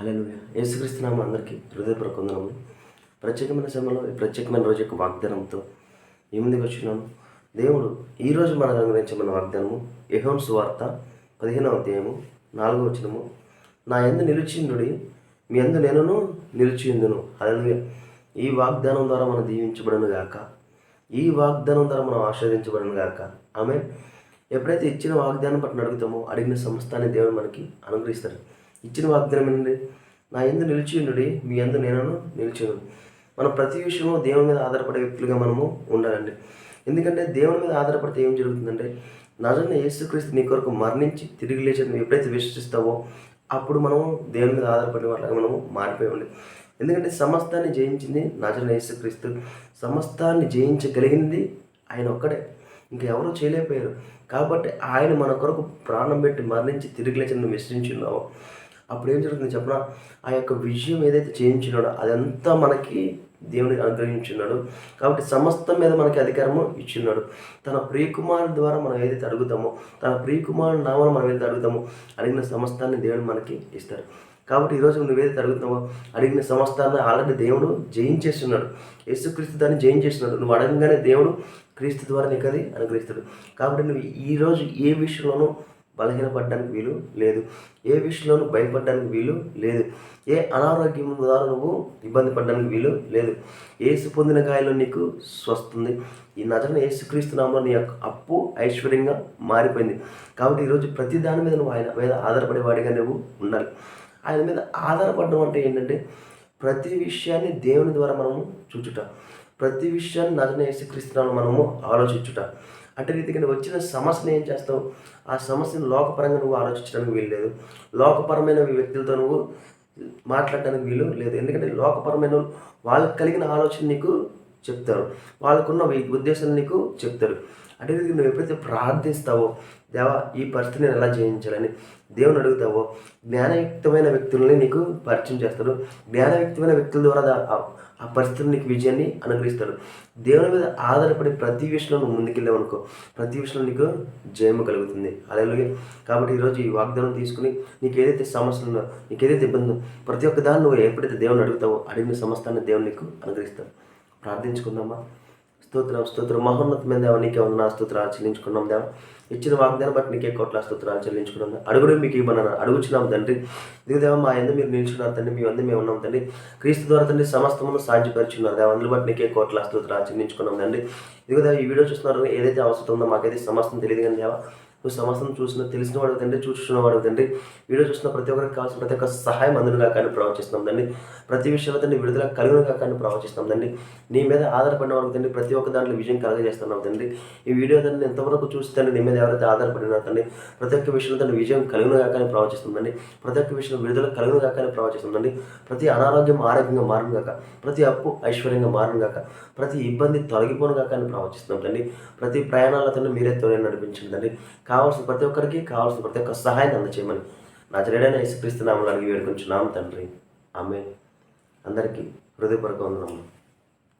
Hello యేసుక్రీస్తునామ అందరికీ హృదయపూర్వక వందనములు. ప్రత్యేకమైన సమయంలో ఈ ప్రత్యేకమైన రోజు యొక్క వాగ్దానంతో ఈ ముందుకు వచ్చినాను దేవుడు ఈరోజు మన అనుగ్రహించమన్న వాగ్దానము యహోన్స్ వార్త పదిహేనవ అధ్యాయము నాలుగవ వచనము. నా ఎందు నిలిచిందుడి మీ ఎందు నేనును నిలిచిందును హల్లెలూయా. ఈ వాగ్దానం ద్వారా మనం దీవించబడను గాక. ఈ వాగ్దానం ద్వారా మనం ఆస్వాదించబడను గాక. ఆమె ఎప్పుడైతే ఇచ్చిన వాగ్దానం పట్టిన అడుగుతామో అడిగిన సంస్థాన్ని దేవుడు మనకి అనుగ్రహిస్తారు ఇచ్చిన వాగ్దానం ఏంటండి నా ఎందు నిలిచిండుడి మీ ఎందు నేను నిలిచిను. మనం ప్రతి విషయము దేవుని మీద ఆధారపడే వ్యక్తులుగా మనము ఉండాలండి. ఎందుకంటే దేవుని మీద ఆధారపడితే ఏం జరుగుతుందంటే నజన యేసుక్రీస్తు నీ కొరకు మరణించి తిరిగి లేచి నువ్వు ఎప్పుడైతే విశ్వసిస్తావో అప్పుడు మనము దేవుని మీద ఆధారపడిన వాళ్ళగా మనము మారిపోయాలి ఎందుకంటే సమస్తాన్ని జయించింది నజన యేసుక్రీస్తు. సమస్తాన్ని జయించగలిగింది ఆయన ఒక్కడే. ఇంకెవరూ చేయలేకపోయారు. కాబట్టి ఆయన మన కొరకు ప్రాణం పెట్టి మరణించి తిరిగి లేచి నువ్వు అప్పుడు ఏం జరుగుతుంది చెప్పిన? ఆ యొక్క విజయం ఏదైతే చేయించినాడో అదంతా మనకి దేవుని అనుగ్రహించున్నాడు కాబట్టి సమస్తం మీద మనకి అధికారము ఇచ్చున్నాడు తన ప్రియకుమారుడు ద్వారా మనం ఏదైతే అడుగుతామో తన ప్రియకుమారుడు నామను మనం ఏదైతే అడుగుతామో అడిగిన సమస్తాన్ని దేవుడు మనకి ఇస్తారు. కాబట్టి ఈరోజు నువ్వేదైతే అడుగుతున్నావో అడిగిన సమస్తాన్ని ఆల్రెడీ దేవుడు జయించేస్తున్నాడు. యేసుక్రీస్తు దాన్ని జయించేస్తున్నాడు. నువ్వు అడగంగానే దేవుడు క్రీస్తు ద్వారా నీకు అది అనుగ్రహిస్తాడు. కాబట్టి నువ్వు ఈరోజు ఏ విషయంలోనూ బలహీనపడడానికి వీలు లేదు. ఏ విషయంలోనూ భయపడడానికి వీలు లేదు. ఏ అనారోగ్యం ద్వారా నువ్వు ఇబ్బంది పడడానికి వీలు లేదు. ఏసు పొందిన గాయలో నీకు స్వస్తుంది ఈ నజన ఏసుక్రీస్తునామలో నీ యొక్క అప్పు ఐశ్వర్యంగా మారిపోయింది. కాబట్టి ఈరోజు ప్రతి దాని మీద నువ్వు ఆయన మీద ఆధారపడేవాడిగా నువ్వు ఉండాలి. ఆయన మీద ఆధారపడడం అంటే ఏంటంటే ప్రతి విషయాన్ని దేవుని ద్వారా మనము చూచుట. ప్రతి విషయాన్ని నజన ఏసుక్రీస్తునామలో మనము ఆలోచించుట. అటు రీతిగా వచ్చిన సమస్యను ఏం చేస్తావు? ఆ సమస్యను లోకపరంగా నువ్వు ఆలోచించడానికి వీలు లేదు లోకపరమైన వ్యక్తులతో నువ్వు మాట్లాడడానికి వీలు లేదు. ఎందుకంటే లోకపరమైన వాళ్ళకి కలిగిన ఆలోచన నీకు చెప్తారు. వాళ్ళకున్న ఉద్దేశాలు నీకు చెప్తారు. అంటే నువ్వు ఎప్పుడైతే ప్రార్థిస్తావో దేవా ఈ పరిస్థితిని ఎలా జయించాలని దేవుని అడుగుతావో జ్ఞానయుక్తమైన వ్యక్తులని నీకు పరిచయం చేస్తాడు. జ్ఞానయుక్తమైన వ్యక్తుల ద్వారా ఆ పరిస్థితులు నీకు విజయాన్ని అనుగ్రహిస్తాడు. దేవుని మీద ఆధారపడి ప్రతి విషయంలో నువ్వు ముందుకెళ్ళావనుకో ప్రతి విషయంలో నీకు జయము కలుగుతుంది. అలాగే కాబట్టి ఈరోజు ఈ వాగ్దానం తీసుకుని నీకు ఏదైతే సమస్యలు నీకు ఏదైతే ఇబ్బంది ప్రతి ఒక్క దాన్ని నువ్వు ఎప్పుడైతే దేవుని అడుగుతావో అడిగిన సమస్తాన్ని దేవుని నీకు అనుగ్రహిస్తాడు. ప్రార్థించుకుందామా? స్తోత్రం స్తోత్రం. మహోన్నతమైన దేవ నీకే ఉన్న స్తోత్రాలు చెల్లించుకున్నాం దేవ. ఇచ్చిన వాగ్దానం బట్టి నీకే కోట్ల స్తోత్రాలు చెల్లించుకున్నాం అడుగుడు మీకు ఇవ్వనన్నారు అడుగుచున్నాం తండ్రి. దిగుదేవ మా ఎందు మీరు నిల్చున్నారు తండ్రి మీ అందు మేము ఉన్నాం తండ్రి. క్రీస్తు ద్వారా తండ్రి సమస్తమును సాధ్యపరిచున్నారు దేవ. అందులో బట్టి నీకే కోట్ల స్తోత్రాలు చెల్లించుకున్నాం తండ్రి. దిగుదేవ ఈ వీడియో చూస్తున్నారు ఏదైతే అవసరం ఉందో మాకైతే సమస్తం తెలియదు కానీ దేవా. నువ్వు సమస్తం చూసిన తెలిసిన వాడు తండ్రి చూస్తున్నవాడు తండ్రి వీడియో చూసిన ప్రతి ఒక్కరికి కావాల్సిన ప్రతి ఒక్క సహాయం అందునుగా కానీ ప్రవచిస్తున్నాం తండ్రి. ప్రతి విషయంలో తండ్రి విడుదల కలుగునుగా కానీ ప్రవచిస్తున్నాం తండ్రి. నీ మీద ఆధారపడిన వాడు తండ్రి ప్రతి ఒక్క దాంట్లో విజయం కలగజేస్తున్నాం తండ్రి. ఈ వీడియో తండ్రి ఎంతవరకు చూస్తే నీ మీద ఎవరైతే ఆధారపడినారు తండ్రి ప్రతి ఒక్క విషయంలో తండ్రి విజయం కలుగునుగా కానీ ప్రవచిస్తుందండి ప్రతి ఒక్క విషయంలో విడుదల కలుగునుగా కానీ ప్రవచిస్తుందండి ప్రతి అనారోగ్యం ఆరోగ్యంగా మారును ప్రతి అప్పు ఐశ్వర్యంగా మారును ప్రతి ఇబ్బంది తొలగిపోను గాక అని ప్రవచిస్తున్నాం తండ్రి. ప్రతి ప్రయాణాలతో మీరే తోడే నడిపించండి తండ్రి. కావాల్సిన ప్రతి ఒక్కరికి కావాల్సిన ప్రతి ఒక్క సహాయాన్ని అందచేయమని నా చెడైన యేసుక్రీస్తు నామలు అడిగి వేడుకొంచున్నాం తండ్రి. ఆమె అందరికీ హృదయపూర్వక వందనములు.